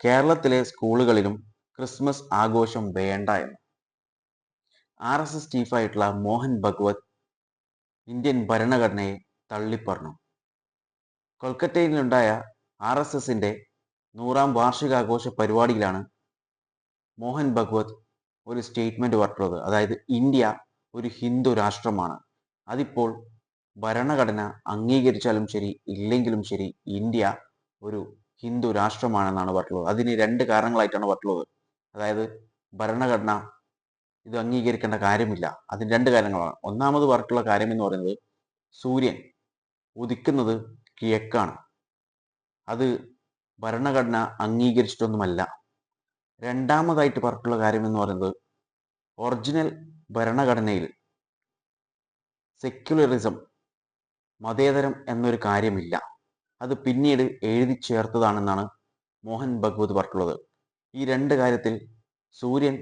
കേരളത്തിലെ സ്കൂളുകളിലും ക്രിസ്മസ് ആഘോഷം വേണ്ട എന്ന്. ആർ എസ് എസ് ചീഫായിട്ടുള്ള മോഹൻ ഭഗവത് ഇന്ത്യൻ ഭരണഘടനയെ തള്ളിപ്പറഞ്ഞു. കൊൽക്കത്തയിലുണ്ടായ ആർ എസ് എസിന്റെ നൂറാം വാർഷികാഘോഷ പരിപാടിയിലാണ് മോഹൻ ഭഗവത് ഒരു സ്റ്റേറ്റ്മെന്റ് പറഞ്ഞിട്ടുള്ളത് അതായത് ഇന്ത്യ ഒരു ഹിന്ദു രാഷ്ട്രമാണ്. അതിപ്പോൾ ഭരണഘടന അംഗീകരിച്ചാലും ശരി ഇല്ലെങ്കിലും ശരി ഇന്ത്യ ഒരു ഹിന്ദു രാഷ്ട്രമാണെന്നാണ് പറഞ്ഞുള്ളത് അതിന് രണ്ട് കാരണങ്ങളായിട്ടാണ് പറഞ്ഞുള്ളത് അതായത് ഭരണഘടന ഇത് അംഗീകരിക്കേണ്ട കാര്യമില്ല. അതിന് രണ്ട് കാര്യങ്ങളാണ് ഒന്നാമത് പറഞ്ഞിട്ടുള്ള കാര്യം എന്ന് പറയുന്നത് സൂര്യൻ ഉദിക്കുന്നത് കിഴക്കാണ്. അത് ഭരണഘടന അംഗീകരിച്ചിട്ടൊന്നുമല്ല. രണ്ടാമതായിട്ട് പറഞ്ഞിട്ടുള്ള കാര്യം എന്ന് പറയുന്നത് ഒറിജിനൽ ഭരണഘടനയിൽ സെക്യുലറിസം മതേതരം എന്നൊരു കാര്യമില്ല. അത് പിന്നീട് എഴുതി ചേർത്തതാണെന്നാണ് മോഹൻ ഭഗവത് പറഞ്ഞിട്ടുള്ളത്. ഈ രണ്ട് കാര്യത്തിൽ സൂര്യൻ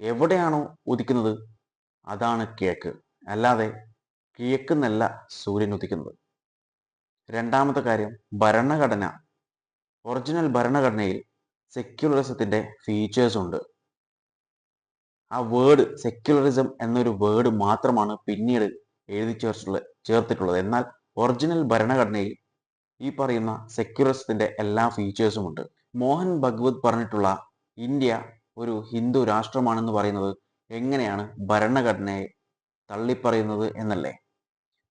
എവിടെയാണോ ഉദിക്കുന്നത് അതാണ് കിഴക്ക്. അല്ലാതെ കിഴക്കുന്നല്ല സൂര്യൻ ഉദിക്കുന്നത്. രണ്ടാമത്തെ കാര്യം ഭരണഘടന. ഒറിജിനൽ ഭരണഘടനയിൽ സെക്യുലറിസത്തിന്റെ ഫീച്ചേഴ്സ് ഉണ്ട്. ആ വേർഡ് സെക്യുലറിസം എന്നൊരു വേർഡ് മാത്രമാണ് പിന്നീട് എഴുതി ചേർച്ചിട്ടുള്ളത് ചേർത്തിട്ടുള്ളത്. എന്നാൽ ഒറിജിനൽ ഭരണഘടനയിൽ ഈ പറയുന്ന സെക്യുലറിസത്തിന്റെ എല്ലാ ഫീച്ചേഴ്സും ഉണ്ട്. മോഹൻ ഭഗവത് പറഞ്ഞിട്ടുള്ള ഇന്ത്യ ഒരു ഹിന്ദു രാഷ്ട്രമാണെന്ന് പറയുന്നത് എങ്ങനെയാണ് ഭരണഘടനയെ തള്ളിപ്പറയുന്നത് എന്നല്ലേ?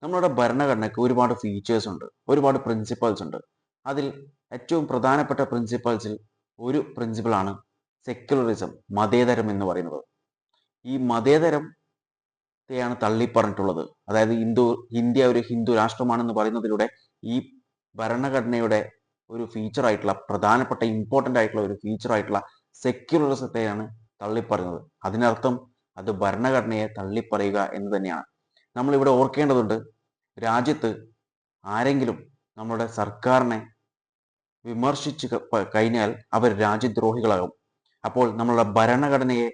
നമ്മളുടെ ഭരണഘടനയ്ക്ക് ഒരുപാട് ഫീച്ചേഴ്സ് ഉണ്ട് ഒരുപാട് പ്രിൻസിപ്പൾസ് ഉണ്ട്. അതിൽ ഏറ്റവും പ്രധാനപ്പെട്ട പ്രിൻസിപ്പൾസിൽ ഒരു പ്രിൻസിപ്പിളാണ് സെക്യുലറിസം മതേതരം എന്ന് പറയുന്നത്. ഈ മതേതരത്തെയാണ് തള്ളിപ്പറഞ്ഞിട്ടുള്ളത്. അതായത് ഹിന്ദു ഇന്ത്യ ഒരു ഹിന്ദു രാഷ്ട്രമാണെന്ന് പറയുന്നതിലൂടെ ഈ ഭരണഘടനയുടെ ഒരു ഫീച്ചർ ആയിട്ടുള്ള പ്രധാനപ്പെട്ട ഇമ്പോർട്ടന്റ് ആയിട്ടുള്ള ഒരു ഫീച്ചർ ആയിട്ടുള്ള സെക്യുലറിസത്തെയാണ് തള്ളിപ്പറയുന്നത്. അതിനർത്ഥം അത് ഭരണഘടനയെ തള്ളിപ്പറയുക എന്ന് തന്നെയാണ്. നമ്മൾ ഇവിടെ ഓർക്കേണ്ടതുണ്ട് രാജ്യത്ത് ആരെങ്കിലും നമ്മുടെ സർക്കാരിനെ വിമർശിച്ച് കഴിഞ്ഞാൽ അവർ രാജ്യദ്രോഹികളാകും. അപ്പോൾ നമ്മളുടെ ഭരണഘടനയെ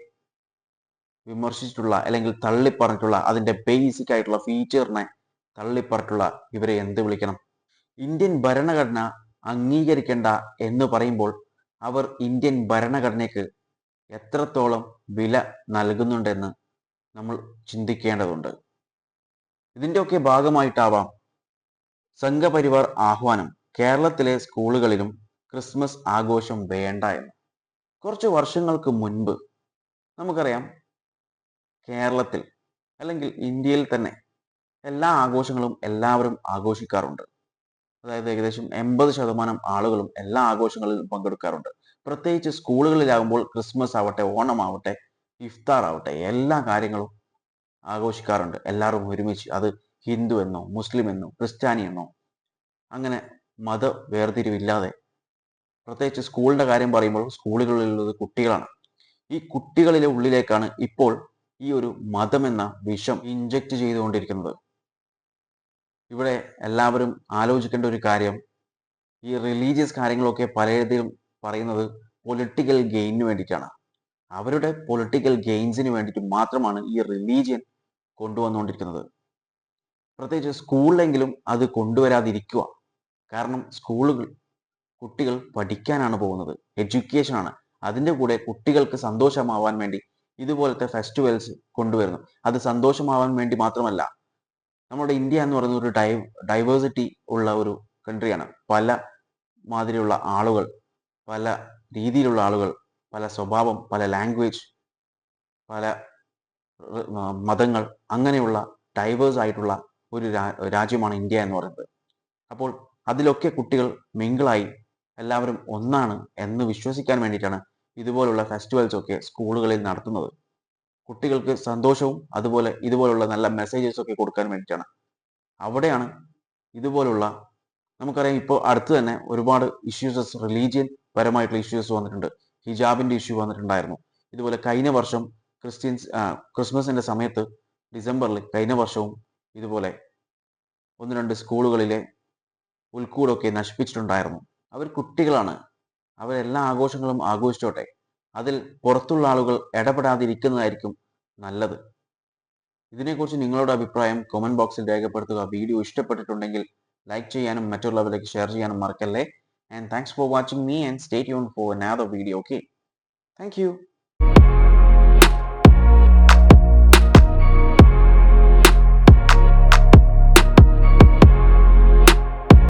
വിമർശിച്ചിട്ടുള്ള അല്ലെങ്കിൽ തള്ളിപ്പറഞ്ഞിട്ടുള്ള അതിന്റെ ബേസിക് ആയിട്ടുള്ള ഫീച്ചറിനെ തള്ളിപ്പറഞ്ഞിട്ടുള്ള ഇവരെ എന്ത് വിളിക്കണം? ഇന്ത്യൻ ഭരണഘടന അംഗീകരിക്കേണ്ട എന്ന് പറയുമ്പോൾ അവർ ഇന്ത്യൻ ഭരണഘടനയ്ക്ക് എത്രത്തോളം വില നൽകുന്നുണ്ടെന്ന് നമ്മൾ ചിന്തിക്കേണ്ടതുണ്ട്. ഇതിന്റെയൊക്കെ ഭാഗമായിട്ടാവാം സംഘപരിവാർ ആഹ്വാനം കേരളത്തിലെ സ്കൂളുകളിലും ക്രിസ്മസ് ആഘോഷം വേണ്ട എന്ന്. കുറച്ച് വർഷങ്ങൾക്ക് മുൻപ് നമുക്കറിയാം കേരളത്തിൽ അല്ലെങ്കിൽ ഇന്ത്യയിൽ തന്നെ എല്ലാ ആഘോഷങ്ങളും എല്ലാവരും ആഘോഷിക്കാറുണ്ട്. അതായത് ഏകദേശം എൺപത് ശതമാനം ആളുകളും എല്ലാ ആഘോഷങ്ങളിലും പങ്കെടുക്കാറുണ്ട്. പ്രത്യേകിച്ച് സ്കൂളുകളിലാകുമ്പോൾ ക്രിസ്മസ് ആവട്ടെ ഓണം ആവട്ടെ ഇഫ്താർ ആവട്ടെ എല്ലാ കാര്യങ്ങളും ആഘോഷിക്കാറുണ്ട്. എല്ലാവരും ഒരുമിച്ച് അത് ഹിന്ദു എന്നോ മുസ്ലിം എന്നോ ക്രിസ്ത്യാനി എന്നോ അങ്ങനെ മത വേർതിരിവില്ലാതെ. പ്രത്യേകിച്ച് സ്കൂളിന്റെ കാര്യം പറയുമ്പോൾ സ്കൂളുകളിലുള്ളത് കുട്ടികളാണ്. ഈ കുട്ടികളിലെ ഉള്ളിലേക്കാണ് ഇപ്പോൾ ഈ ഒരു മതം എന്ന വിഷം ഇഞ്ചക്ട് ചെയ്തുകൊണ്ടിരിക്കുന്നത്. ഇവിടെ എല്ലാവരും ആലോചിക്കേണ്ട ഒരു കാര്യം. ഈ റിലീജിയസ് കാര്യങ്ങളൊക്കെ പലയിടത്തും പറയുന്നത് പൊളിറ്റിക്കൽ ഗെയിനിന് വേണ്ടിയിട്ടാണ്. അവരുടെ പൊളിറ്റിക്കൽ ഗെയിൻസിന് വേണ്ടിയിട്ട് മാത്രമാണ് ഈ റിലീജിയൻ കൊണ്ടുവന്നുകൊണ്ടിരിക്കുന്നത്. പ്രത്യേകിച്ച് സ്കൂളിലെങ്കിലും അത് കൊണ്ടുവരാതിരിക്കുക. കാരണം സ്കൂളുകൾ കുട്ടികൾ പഠിക്കാനാണ് പോകുന്നത്. എഡ്യൂക്കേഷനാണ് അതിന്റെ കൂടെ കുട്ടികൾക്ക് സന്തോഷമാവാൻ വേണ്ടി ഇതുപോലത്തെ ഫെസ്റ്റിവൽസ് കൊണ്ടുവരുന്നു. അത് സന്തോഷമാവാൻ വേണ്ടി മാത്രമല്ല നമ്മുടെ ഇന്ത്യ എന്ന് പറയുന്ന ഒരു ഡൈ ഡൈവേഴ്സിറ്റി ഉള്ള ഒരു കൺട്രിയാണ് പല മാതിരിയുള്ള ആളുകൾ പല രീതിയിലുള്ള ആളുകൾ പല സ്വഭാവം പല ലാംഗ്വേജ് പല മതങ്ങൾ അങ്ങനെയുള്ള ഡൈവേഴ്സ് ആയിട്ടുള്ള ഒരു രാജ്യമാണ് ഇന്ത്യ എന്ന് പറയുന്നത്. അപ്പോൾ അതിലൊക്കെ കുട്ടികൾ മിങ്കിളായി എല്ലാവരും ഒന്നാണ് എന്ന് വിശ്വസിക്കാൻ വേണ്ടിയിട്ടാണ് ഇതുപോലുള്ള ഫെസ്റ്റിവൽസ് ഒക്കെ സ്കൂളുകളിൽ നടത്തുന്നത്. കുട്ടികൾക്ക് സന്തോഷവും അതുപോലെ ഇതുപോലുള്ള നല്ല മെസ്സേജസ് ഒക്കെ കൊടുക്കാൻ വേണ്ടിയിട്ടാണ്. അവിടെയാണ് ഇതുപോലുള്ള നമുക്കറിയാം ഇപ്പോൾ അടുത്ത് തന്നെ ഒരുപാട് ഇഷ്യൂസസ് റിലീജിയൻ പരമായിട്ടുള്ള ഇഷ്യൂസ് വന്നിട്ടുണ്ട്. ഹിജാബിന്റെ ഇഷ്യൂ വന്നിട്ടുണ്ടായിരുന്നു. ഇതുപോലെ കഴിഞ്ഞ വർഷം ക്രിസ്ത്യൻസ് ക്രിസ്മസിന്റെ സമയത്ത് ഡിസംബറിൽ കഴിഞ്ഞ വർഷവും ഇതുപോലെ ഒന്ന് രണ്ട് സ്കൂളുകളിലെ ഉൾക്കൂടൊക്കെ നശിപ്പിച്ചിട്ടുണ്ടായിരുന്നു. അവർ കുട്ടികളാണ്. അവരെല്ലാ ആഘോഷങ്ങളും ആഘോഷിച്ചോട്ടെ. അതിൽ പുറത്തുള്ള ആളുകൾ ഇടപെടാതിരിക്കുന്നതായിരിക്കും നല്ലത്. ഇതിനെക്കുറിച്ച് നിങ്ങളുടെ അഭിപ്രായം കമന്റ് ബോക്സിൽ രേഖപ്പെടുത്തുക. വീഡിയോ ഇഷ്ടപ്പെട്ടിട്ടുണ്ടെങ്കിൽ ലൈക്ക് ചെയ്യാനും മറ്റുള്ളവരിലേക്ക് ഷെയർ ചെയ്യാനും മറക്കല്ലേ. And thanks for watching me and stay യൂൺ for another video okay thank